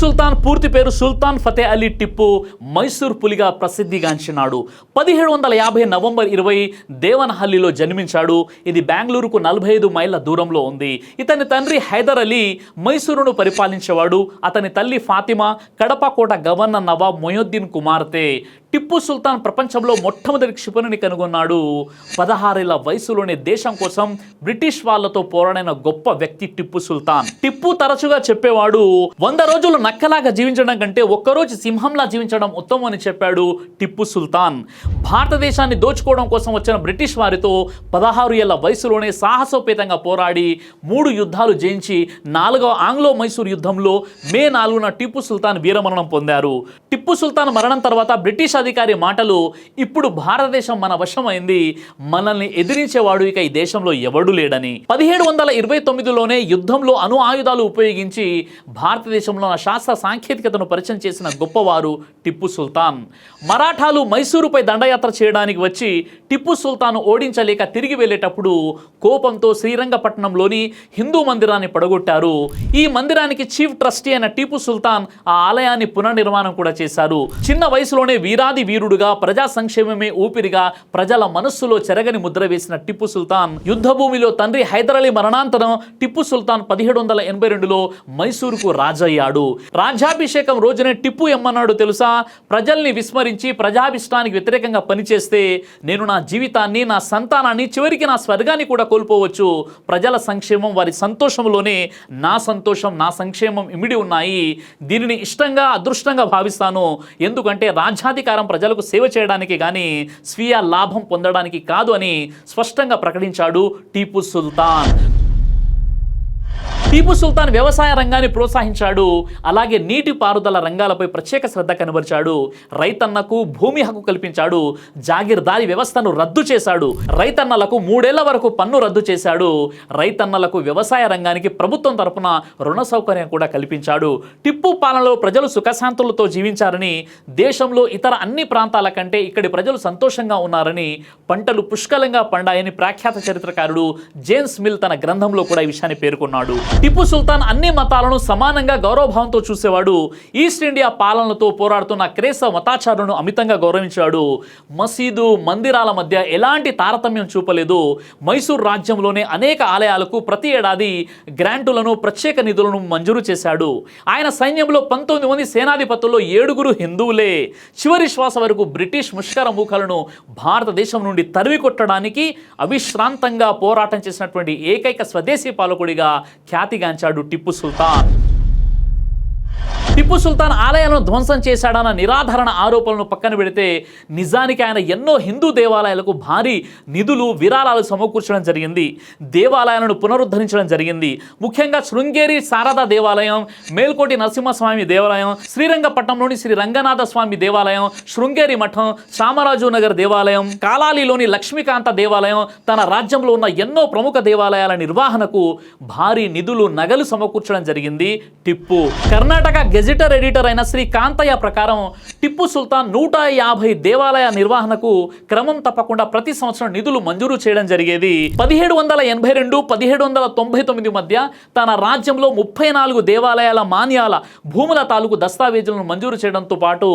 సుల్తాన్ పూర్తి పేరు సుల్తాన్ ఫతే అలీ టిప్పు మైసూర్ పులిగా ప్రసిద్ధిగాంచినాడు. పదిహేడు వందల యాభై నవంబర్ ఇరవై దేవనహల్లిలో జన్మించాడు. ఇది బెంగళూరుకు నలభై ఐదు మైళ్ళ దూరంలో ఉంది. ఇతని తండ్రి హైదర్ అలీ మైసూరును పరిపాలించేవాడు. అతని తల్లి ఫాతిమా కడప కోట గవర్నర్ నవాబ్ మొయుద్దీన్ కుమార్తె. టిప్పు సుల్తాన్ ప్రపంచంలో మొట్టమొదటి క్షిపణిని కనుగొన్నాడు. పదహారేళ్ళ వయసులోనే దేశం కోసం బ్రిటిష్ వాళ్ళతో పోరాడిన గొప్ప వ్యక్తి టిప్పు సుల్తాన్. టిప్పు తరచుగా చెప్పేవాడు వంద రోజులు నక్కలాగా జీవించడం కంటే ఒక్కరోజు సింహంలా జీవించడం ఉత్తమం అని చెప్పాడు టిప్పు సుల్తాన్. భారతదేశాన్ని దోచుకోవడం కోసం వచ్చిన బ్రిటిష్ వారితో పదహారు ఏళ్ళ వయసులోనే సాహసోపేతంగా పోరాడి మూడు యుద్ధాలు జయించి నాలుగవ ఆంగ్లో మైసూర్ యుద్ధంలో మే నాలుగున టిప్పు సుల్తాన్ వీరమరణం పొందారు. టిప్పు సుల్తాన్ మరణం తర్వాత బ్రిటిష్ అధికారి మాటలు ఇప్పుడు భారతదేశం మన వశమైంది. మనల్ని ఎదిరించేవాడు ఇక ఈ దేశంలో ఎవడు లేడని. పదిహేడు వందల ఇరవై తొమ్మిదిలోనే యుద్ధంలో అణు ఆయుధాలు ఉపయోగించి భారతదేశంలో శాస్త్ర సాంకేతికతను పరిచయం చేసిన గొప్పవారు టిప్పు సుల్తాన్. మరాఠాలు మైసూరుపై దండయాత్ర చేయడానికి వచ్చి టిప్పు సుల్తాన్ ఓడించలేక తిరిగి వెళ్ళేటప్పుడు కోపంతో శ్రీరంగపట్నంలోని హిందూ మందిరాన్ని పడగొట్టారు. ఈ మందిరానికి చీఫ్ ట్రస్టీ అయిన టిప్పు సుల్తాన్ ఆ ఆలయాన్ని పునర్నిర్మాణం కూడా చేశారు. చిన్న వయసులోనే వీరాది వీరుడుగా ప్రజా సంక్షేమమే ఊపిరిగా ప్రజల మనస్సులో చెరగని ముద్ర వేసిన టిప్పు సుల్తాన్ యుద్ధ భూమిలో తండ్రి హైదర్ అలీ మరణాంతరం టిప్పు సుల్తాన్ పదిహేడు వందల ఎనభై రెండులో మైసూరుకు రాజయ్యాడు. రాజ్యాభిషేకం రోజునే టిప్పు ఎమ్మన్నాడు తెలుసా? ప్రజల్ని విస్మరించి ప్రజాభిష్టానికి వ్యతిరేకంగా పనిచేస్తే నేను నా జీవితాన్ని నా సంతానాన్ని చివరికి నా స్వర్గాన్ని కూడా కోల్పోవచ్చు. ప్రజల సంక్షేమం వారి సంతోషంలోనే నా సంతోషం నా సంక్షేమం ఇమిడి ఉన్నాయి. దీనిని ఇష్టంగా అదృష్టంగా భావిస్తాను. ఎందుకంటే రాజ్యాధికారం ప్రజలకు సేవ చేయడానికి కానీ స్వీయ లాభం పొందడానికి కాదు అని స్పష్టంగా ప్రకటించాడు టీపు సుల్తాన్. టీపు సుల్తాన్ వ్యవసాయ రంగాన్ని ప్రోత్సహించాడు. అలాగే నీటి పారుదల రంగాలపై ప్రత్యేక శ్రద్ధ కనబరిచాడు. రైతన్నకు భూమి హక్కు కల్పించాడు. జాగీర్దారి వ్యవస్థను రద్దు చేశాడు. రైతన్నలకు మూడేళ్ళ వరకు పన్ను రద్దు చేశాడు. రైతన్నలకు వ్యవసాయ రంగానికి ప్రభుత్వం తరపున రుణ సౌకర్యం కూడా కల్పించాడు. టిప్పు పాలనలో ప్రజలు సుఖశాంతులతో జీవించారని దేశంలో ఇతర అన్ని ప్రాంతాల కంటే ఇక్కడి ప్రజలు సంతోషంగా ఉన్నారని పంటలు పుష్కలంగా పండాయని ప్రఖ్యాత చరిత్రకారుడు జేమ్స్ మిల్ తన గ్రంథంలో కూడా ఈ విషయాన్ని పేర్కొన్నాడు. టిప్పు సుల్తాన్ అన్ని మతాలను సమానంగా గౌరవభావంతో చూసేవాడు. ఈస్ట్ ఇండియా పాలనతో పోరాడుతున్న క్రేస్త మతాచారులను అమితంగా గౌరవించాడు. మసీదు మందిరాల మధ్య ఎలాంటి తారతమ్యం చూపలేదు. మైసూర్ రాజ్యంలోనే అనేక ఆలయాలకు ప్రతి ఏడాది గ్రాంటులను ప్రత్యేక నిధులను మంజూరు చేశాడు. ఆయన సైన్యంలో పంతొమ్మిది మంది సేనాధిపతుల్లో ఏడుగురు హిందువులే. చివరి శ్వాస వరకు బ్రిటిష్ ముష్కర మూకలను భారతదేశం నుండి తరిమి కొట్టడానికి అవిశ్రాంతంగా పోరాటం చేసినటువంటి ఏకైక స్వదేశీ పాలకుడిగా ఖ్యాతిగాంచాడు టిప్పు సుల్తాన్ టిప్పు సుల్తాన్ ఆలయాలను ధ్వంసం చేశాడన్న నిరాధారణ ఆరోపణలను పక్కన పెడితే నిజానికి ఆయన ఎన్నో హిందూ దేవాలయాలకు భారీ నిధులు విరాళాలు సమకూర్చడం జరిగింది. దేవాలయాలను పునరుద్ధరించడం జరిగింది. ముఖ్యంగా శృంగేరి శారదా దేవాలయం మేల్కోటి నరసింహస్వామి దేవాలయం శ్రీరంగపట్నంలోని శ్రీ రంగనాథ స్వామి దేవాలయం శృంగేరి మఠం చామరాజు నగర్ దేవాలయం కాలాలిలోని లక్ష్మీకాంత దేవాలయం తన రాజ్యంలో ఉన్న ఎన్నో ప్రముఖ దేవాలయాల నిర్వహణకు భారీ నిధులు నగలు సమకూర్చడం జరిగింది. టిప్పు. కర్ణాటక విజిటర్ ఎడిటర్ అయిన శ్రీ కాంతయ్య ప్రకారం టిప్పు సుల్తాన్ నూట యాభై దేవాలయ నిర్వహణకు క్రమం తప్పకుండా ప్రతి సంవత్సరం నిధులు మంజూరు చేయడం జరిగేది. పదిహేడు వందల ఎనభై రెండు పదిహేడు వందల తొంభై తొమ్మిది మధ్య తన రాజ్యంలో ముప్పై నాలుగు దేవాలయాల మాన్యాల భూముల తాలూకు దస్తావేజులను మంజూరు చేయడంతో పాటు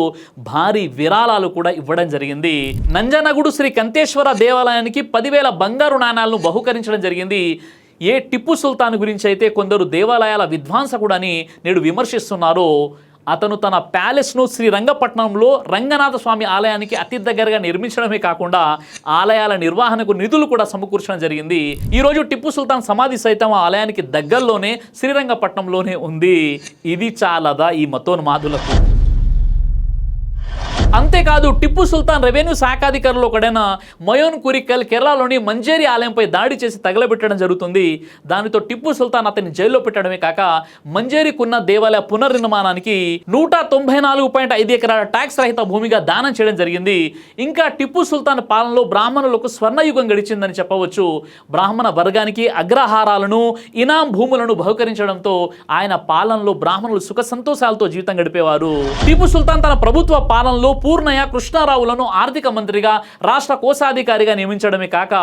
భారీ విరాళాలు కూడా ఇవ్వడం జరిగింది. నంజనగుడు శ్రీ కంతేశ్వర దేవాలయానికి పదివేల బంగారు నాణాలను బహుకరించడం జరిగింది. ఏ టిప్పు సుల్తాన్ గురించి అయితే కొందరు దేవాలయాల విధ్వంసకుడని నేడు విమర్శిస్తున్నారో అతను తన ప్యాలెస్ను శ్రీరంగపట్నంలో రంగనాథ స్వామి ఆలయానికి అతి దగ్గరగా నిర్మించడమే కాకుండా ఆలయాల నిర్వహణకు నిధులు కూడా సమకూర్చడం జరిగింది. ఈరోజు టిప్పు సుల్తాన్ సమాధి సైతం ఆ ఆలయానికి దగ్గరలోనే శ్రీరంగపట్నంలోనే ఉంది. ఇది చాలదా ఈ మతోన్మాదులకు? అంతేకాదు టిప్పు సుల్తాన్ రెవెన్యూ శాఖాధికారులు ఒకడైన మయోన్ కురికల్ కేరళలోని మంజేరి ఆలయంపై దాడి చేసి తగలబెట్టడం జరుగుతుంది. దానితో టిప్పు సుల్తాన్ అతన్ని జైల్లో పెట్టడమే కాక మంజేరికున్న దేవాలయ పునర్నిర్మాణానికి నూట తొంభై నాలుగు పాయింట్ ఐదు ఎకరాల ట్యాక్స్ రహిత భూమిగా దానం చేయడం జరిగింది. ఇంకా టిప్పు సుల్తాన్ పాలనలో బ్రాహ్మణులకు స్వర్ణయుగం గడిచిందని చెప్పవచ్చు. బ్రాహ్మణ వర్గానికి అగ్రహారాలను ఇనాం భూములను బహుకరించడంతో ఆయన పాలనలో బ్రాహ్మణులు సుఖ సంతోషాలతో జీవితం గడిపేవారు. టిప్పు సుల్తాన్ తన ప్రభుత్వ పాలనలో పూర్ణ పూర్ణయ్య కృష్ణారావులను ఆర్థిక మంత్రిగా రాష్ట్ర కోశాధికారిగా నియమించడమే కాక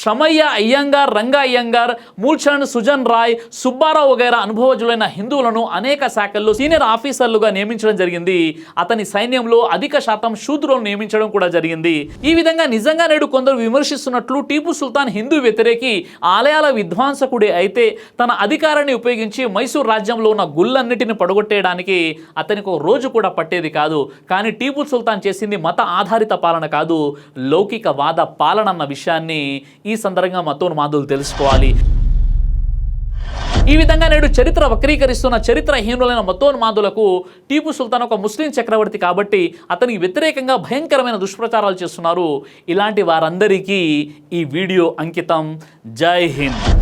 శ్రమయ్య అయ్యంగార్ రంగా అయ్యంగార్ మూల్చంద్ సుజన్ రాయ్ సుబ్బారావు వగైరా అనుభవజులైన హిందువులను అనేక శాఖల్లో సీనియర్ ఆఫీసర్లుగా నియమించడం జరిగింది. అతని సైన్యంలో అధిక శాతం శూద్రులను నియమించడం కూడా జరిగింది. ఈ విధంగా నిజంగా నేడు కొందరు విమర్శిస్తున్నట్లు టీపు సుల్తాన్ హిందూ వ్యతిరేకి ఆలయాల విధ్వంసకుడే అయితే తన అధికారాన్ని ఉపయోగించి మైసూర్ రాజ్యంలో ఉన్న గుళ్ళన్నిటిని పడగొట్టేయడానికి అతనికి ఒక రోజు కూడా పట్టేది కాదు. కానీ టీపు సుల్తాన్ చేసింది మత ఆధారిత పాలన కాదు. లౌకిక వాద పాలన అన్న విషయాన్ని ఈ సందర్భంగా మతోన్మాదులు తెలుసుకోవాలి. ఈ విధంగా నేడు చరిత్ర వక్రీకరిస్తున్న చరిత్రహీనులైన మతోన్మాదులకు టీపు సుల్తాన్ ఒక ముస్లిం చక్రవర్తి కాబట్టి అతనికి వ్యతిరేకంగా భయంకరమైన దుష్ప్రచారాలు చేస్తున్నారు. ఇలాంటి వారందరికీ ఈ వీడియో అంకితం. జై హింద్.